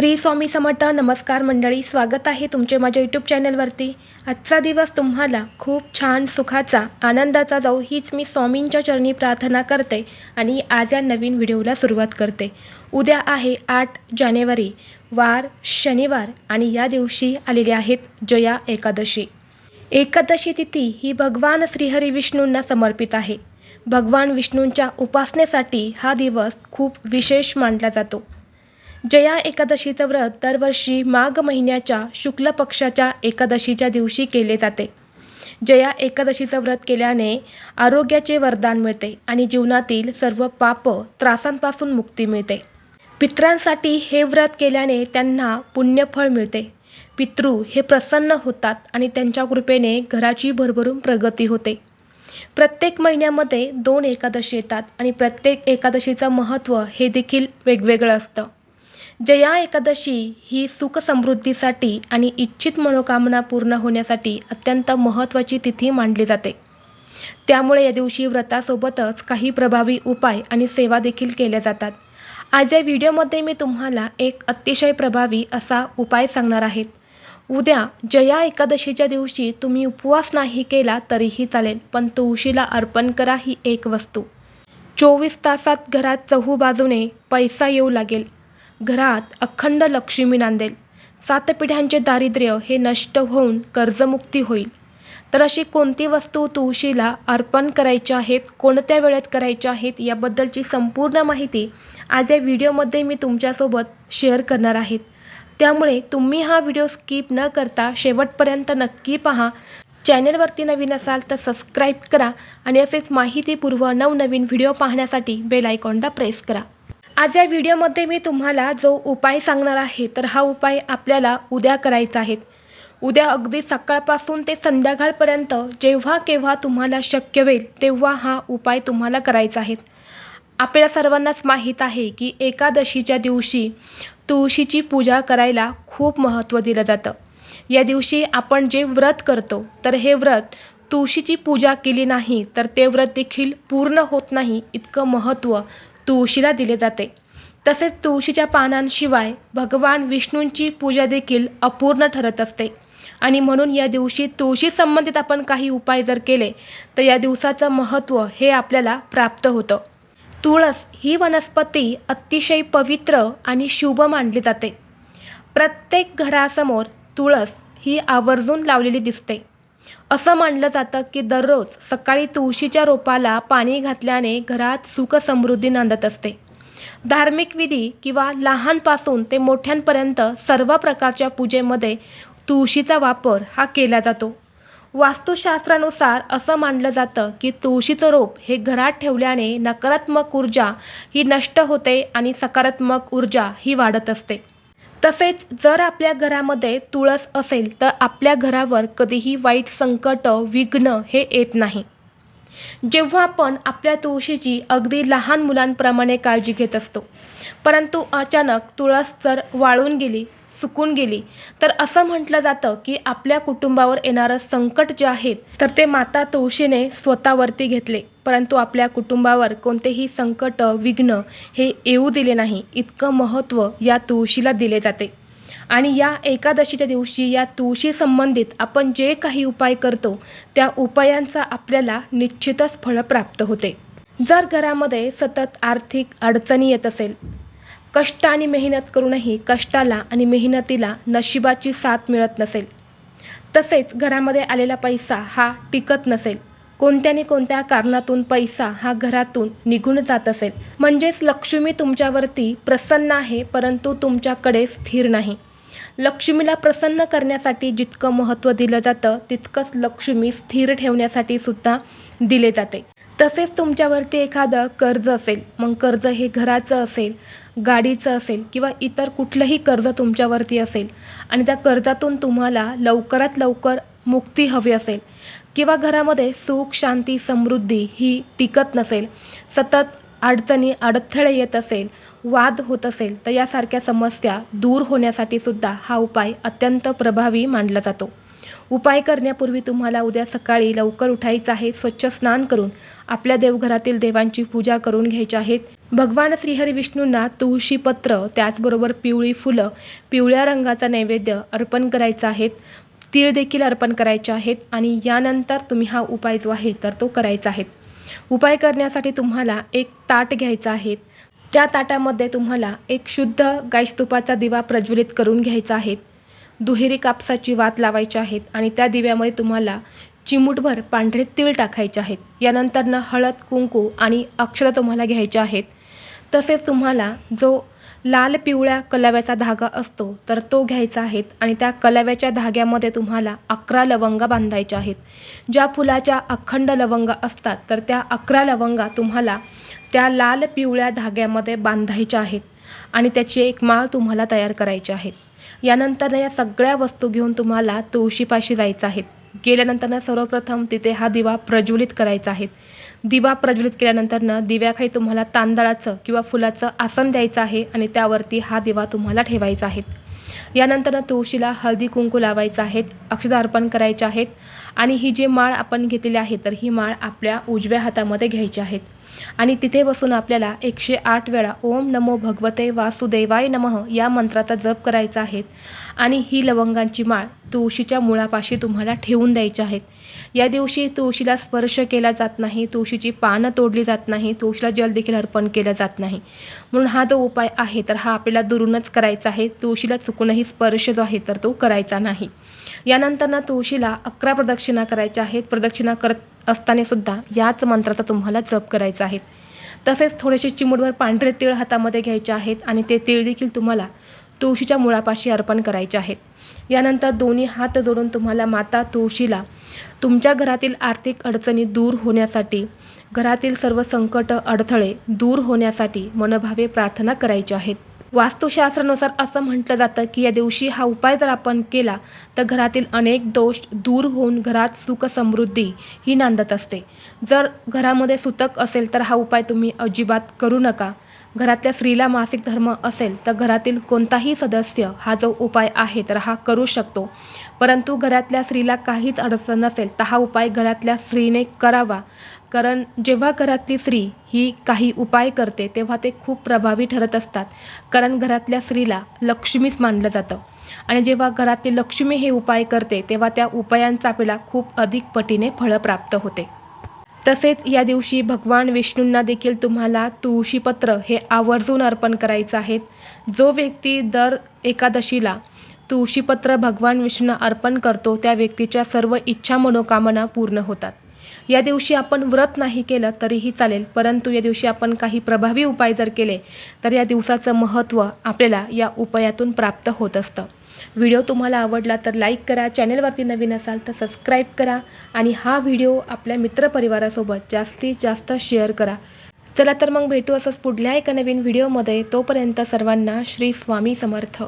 श्री स्वामी समर्थ नमस्कार मंडळी स्वागत आहे तुमचे माझ्या यूट्यूब चॅनलवरती आजचा दिवस तुम्हाला खूप छान सुखाचा आनंदाचा जाऊ हीच मी स्वामींच्या चरणी प्रार्थना करते आणि आज या नवीन व्हिडिओला सुरुवात करते. उद्या आहे आठ जानेवारी वार शनिवार आणि या दिवशी आलेले आहेत जया एकादशी. एकादशी तिथी ही भगवान श्रीहरी विष्णूंना समर्पित आहे. भगवान विष्णूंच्या उपासनेसाठी हा दिवस खूप विशेष मानला जातो. जया एकादशीचं व्रत दरवर्षी माघ महिन्याच्या शुक्ल पक्षाच्या एकादशीच्या दिवशी केले जाते. जया एकादशीचं व्रत केल्याने आरोग्याचे वरदान मिळते आणि जीवनातील सर्व पाप त्रासांपासून मुक्ती मिळते. पित्रांसाठी हे व्रत केल्याने त्यांना पुण्यफळ मिळते. पितृ हे प्रसन्न होतात आणि त्यांच्या कृपेने घराची भरभरून प्रगती होते. प्रत्येक महिन्यामध्ये दोन एकादशी येतात आणि प्रत्येक एकादशीचं महत्त्व हे देखील वेगवेगळं असतं. जया एकादशी ही सुख समृद्धीसाठी आणि इच्छित मनोकामना पूर्ण होण्यासाठी अत्यंत महत्त्वाची तिथी मानली जाते. त्यामुळे या दिवशी व्रतासोबतच काही प्रभावी उपाय आणि सेवा देखील केल्या जातात. आज या व्हिडिओमध्ये मी तुम्हाला एक अतिशय प्रभावी असा उपाय सांगणार आहेत उद्या जया एकादशीच्या दिवशी तुम्ही उपवास नाही केला तरीही चालेल पण तुळशीला अर्पण करा ही एक वस्तू. चोवीस तासात घरात चहू बाजूने पैसा येऊ लागेल. घरात अखंड लक्ष्मी नांदेल. सात पिढ्यांचे दारिद्र्य हे नष्ट होऊन कर्जमुक्ती होईल. तर अशी कोणती वस्तू तुळशीला अर्पण करायच्या आहेत कोणत्या वेळेत करायच्या आहेत याबद्दलची संपूर्ण माहिती आज या व्हिडिओमध्ये मी तुमच्यासोबत शेअर करणार आहेत. त्यामुळे तुम्ही हा व्हिडिओ स्किप न करता शेवटपर्यंत नक्की पहा. चॅनलवरती नवीन असाल तर सबस्क्राईब करा आणि असेच माहितीपूर्व नवनवीन व्हिडिओ पाहण्यासाठी बेल आयकॉनला प्रेस करा. आज या व्हिडिओमध्ये मी तुम्हाला जो उपाय सांगणार आहे तर हा उपाय आपल्याला उद्या करायचा आहे. उद्या अगदी सकाळपासून ते संध्याकाळपर्यंत जेव्हा केव्हा तुम्हाला शक्य होईल तेव्हा हा उपाय तुम्हाला करायचा आहे. आपल्या सर्वांनाच माहीत आहे की एकादशीच्या दिवशी तुळशीची पूजा करायला खूप महत्त्व दिलं जातं. या दिवशी आपण जे व्रत करतो तर हे व्रत तुळशीची पूजा केली नाही तर ते व्रत देखील पूर्ण होत नाही इतकं महत्त्व तुळशीला दिले जाते. तसेच तुळशीच्या पानांशिवाय भगवान विष्णूंची पूजा देखील अपूर्ण ठरत असते. आणि म्हणून या दिवशी तुळशी संबंधित आपण काही उपाय जर केले तर या दिवसाचं महत्त्व हे आपल्याला प्राप्त होतं. तुळस ही वनस्पती अतिशय पवित्र आणि शुभ मानली जाते. प्रत्येक घरासमोर तुळस ही आवर्जून लावलेली दिसते. असं मानलं जातं की दररोज सकाळी तुळशीच्या रोपाला पाणी घातल्याने घरात सुख समृद्धी नांदत असते. धार्मिक विधी किंवा लहानपासून ते मोठ्यांपर्यंत सर्व प्रकारच्या पूजेमध्ये तुळशीचा वापर हा केला जातो. वास्तुशास्त्रानुसार असं मानलं जातं की तुळशीचं रोप हे घरात ठेवल्याने नकारात्मक ऊर्जा ही नष्ट होते आणि सकारात्मक ऊर्जा ही वाढत असते. तसेच जर आपल्या घरामध्ये तुळस असेल तर आपल्या घरावर कधीही वाईट संकट विघ्न हे येत नाही. जेव्हा आपण आपल्या तुळशीची अगदी लहान मुलांप्रमाणे काळजी घेत असतो. परंतु अचानक तुळस जर वाळून गेली सुकून गेली तर असं म्हटलं जातं की आपल्या कुटुंबावर येणारं संकट जे आहेत तर ते माता तुळशीने स्वतःवरती घेतले. परंतु आपल्या कुटुंबावर कोणतेही संकट विघ्न हे येऊ दिले नाही. इतकं महत्त्व या तुळशीला दिले जाते. आणि या एकादशीच्या दिवशी या तुळशी संबंधित आपण जे काही उपाय करतो त्या उपायांचा आपल्याला निश्चितच फळ प्राप्त होते. जर घरामध्ये सतत आर्थिक अडचणी येत असेल कष्ट आणि मेहनत करूनही कष्टाला आणि मेहनतीला नशिबाची साथ मिळत नसेल तसेच घरामध्ये आलेला पैसा हा टिकत नसेल कोणत्याने कोणत्या कारणातून पैसा हा घरातून निघून जात असेल म्हणजेच लक्ष्मी तुमच्यावरती प्रसन्न आहे परंतु तुमच्याकडे स्थिर नाही. लक्ष्मीला प्रसन्न करण्यासाठी जितकं महत्त्व दिलं जातं तितकंच लक्ष्मी स्थिर ठेवण्यासाठी सुद्धा दिले जाते. तसेच तुमच्यावरती एखादं कर्ज असेल मग कर्ज हे घराचं असेल गाडीचं असेल किंवा इतर कुठलंही कर्ज तुमच्यावरती असेल आणि त्या कर्जातून तुम्हाला लवकरात लवकर मुक्ती हवी असेल किंवा घरामध्ये सुख शांती समृद्धी ही टिकत नसेल सतत अडचणी अडथळे येत असेल वाद होत असेल तर यासारख्या समस्या दूर होण्यासाठी सुद्धा हा उपाय अत्यंत प्रभावी मानला जातो. उपाय करण्यापूर्वी तुम्हाला उद्या सकाळी लवकर उठायचं आहे. स्वच्छ स्नान करून आपल्या देवघरातील देवांची पूजा करून घ्यायची आहेत भगवान श्रीहरी विष्णूंना तुळशीपत्र त्याचबरोबर पिवळी फुलं पिवळ्या रंगाचा नैवेद्य अर्पण करायचा आहेत तीळ देखील अर्पण करायचे आहेत आणि यानंतर तुम्ही हा उपाय जो आहे तर तो करायचा आहे. उपाय करण्यासाठी तुम्हाला एक ताट घ्यायचा आहे. त्या ताटामध्ये तुम्हाला एक शुद्ध गायस्तुपाचा दिवा प्रज्वलित करून घ्यायचा आहे. दुहेरी कापसाची वात लावायची आहेत आणि त्या दिव्यामध्ये तुम्हाला चिमूटभर पांढरे तीळ टाकायचे आहेत. यानंतरनं हळद कुंकू आणि अक्षरं तुम्हाला घ्यायचे आहेत. तसेच तुम्हाला जो लाल पिवळ्या कलाव्याचा धागा असतो तर तो घ्यायचा आहे आणि त्या कलाव्याच्या धाग्यामध्ये तुम्हाला अकरा लवंगा बांधायच्या आहेत. ज्या फुलाच्या अखंड लवंगा असतात तर त्या अकरा लवंगा तुम्हाला त्या लाल पिवळ्या धाग्यामध्ये बांधायच्या आहेत आणि त्याची एक माळ तुम्हाला तयार करायची आहे. यानंतर या सगळ्या वस्तू घेऊन तुम्हाला तुळशीपाशी जायचं आहेत गेल्यानंतरनं सर्वप्रथम तिथे हा दिवा प्रज्वलित करायचा आहे. दिवा प्रज्वलित केल्यानंतरनं दिव्याखाली तुम्हाला तांदळाचं किंवा फुलाचं आसन द्यायचं आहे आणि त्यावरती हा दिवा तुम्हाला ठेवायचा आहे. यानंतरनं तुळशीला हळदी कुंकू लावायचं आहेत अक्षदार्पण करायचे आहेत आणि ही जी माळ आपण घेतलेली आहे तर ही माळ आपल्या उजव्या हातामध्ये घ्यायची आहेत. आणि तिथे बसून आपल्याला एकशे आठ वेळा ओम नमो भगवते वासुदेवाय नमः या मंत्राचा जप करायचा आहे. आणि ही लवंगांची माळ तुळशीच्या मुळापाशी तुम्हाला ठेवून द्यायची आहेत या दिवशी तुळशीला स्पर्श केला जात नाही तुळशीची पानं तोडली जात नाही तुळशीला जल देखील अर्पण केलं जात नाही. म्हणून हा जो उपाय आहे तर हा आपल्याला दुरूनच करायचा आहे. तुळशीला चुकूनही स्पर्श जो आहे तर तो करायचा नाही. यानंतर तुळशीला अकरा प्रदक्षिणा करायच्या आहेत. प्रदक्षिणा करत असताना सुद्धा याच मंत्राचा तुम्हाला जप करायचा आहे. तसेच थोडेसे चिमूटभर पांढरे तीळ हातामध्ये घ्यायचे आहेत आणि ते तीळ देखील तुम्हाला तुळशीच्या मुळापाशी अर्पण करायचे आहेत. यानंतर दोन्ही हात जोडून तुम्हाला माता तुळशीला तुमच्या घरातील आर्थिक अडचणी दूर होण्यासाठी घरातील सर्व संकट अडथळे दूर होण्यासाठी मनभावे प्रार्थना करायची आहेत. वास्तुशास्त्रानुसार असं म्हटलं जातं की या दिवशी हा उपाय जर आपण केला तर घरातील अनेक दोष दूर होऊन घरात सुख समृद्धी ही नांदत असते. जर घरामध्ये सुतक असेल तर हा उपाय तुम्ही अजिबात करू नका. घरातल्या स्त्रीला मासिक धर्म असेल तर घरातील कोणताही सदस्य हा जो उपाय आहे तर हा करू शकतो. परंतु घरातल्या स्त्रीला काहीच अडचण नसेल तर हा उपाय घरातल्या स्त्रीने करावा. कारण जेव्हा घरातली स्त्री ही काही उपाय करते तेव्हा ते खूप प्रभावी ठरत असतात. कारण घरातल्या स्त्रीला लक्ष्मीच मानलं जातं. आणि जेव्हा घरातली लक्ष्मी हे उपाय करते तेव्हा त्या उपायांचा आपल्याला खूप अधिक पटीने फळं प्राप्त होते. तसेच या दिवशी भगवान विष्णूंना देखील तुम्हाला तुळशीपत्र हे आवर्जून अर्पण करायचं आहे. जो व्यक्ती दर एकादशीला तुळशीपत्र भगवान विष्णूंना अर्पण करतो त्या व्यक्तीच्या सर्व इच्छा मनोकामना पूर्ण होतात. या दिवशी आपण व्रत नाही केलं तरीही चालेल परंतु या दिवशी आपण काही प्रभावी उपाय जर केले तर या दिवसाचं महत्त्व आपल्याला या उपायातून प्राप्त होत असतं. व्हिडिओ तुम्हाला आवडला तर लाईक करा चॅनेलवरती नवीन असाल तर सबस्क्राईब करा आणि हा व्हिडिओ आपल्या मित्रपरिवारासोबत जास्तीत जास्त शेअर करा. चला तर मग भेटू असंच पुढल्या एका नवीन व्हिडिओमध्ये. तोपर्यंत सर्वांना श्री स्वामी समर्थ.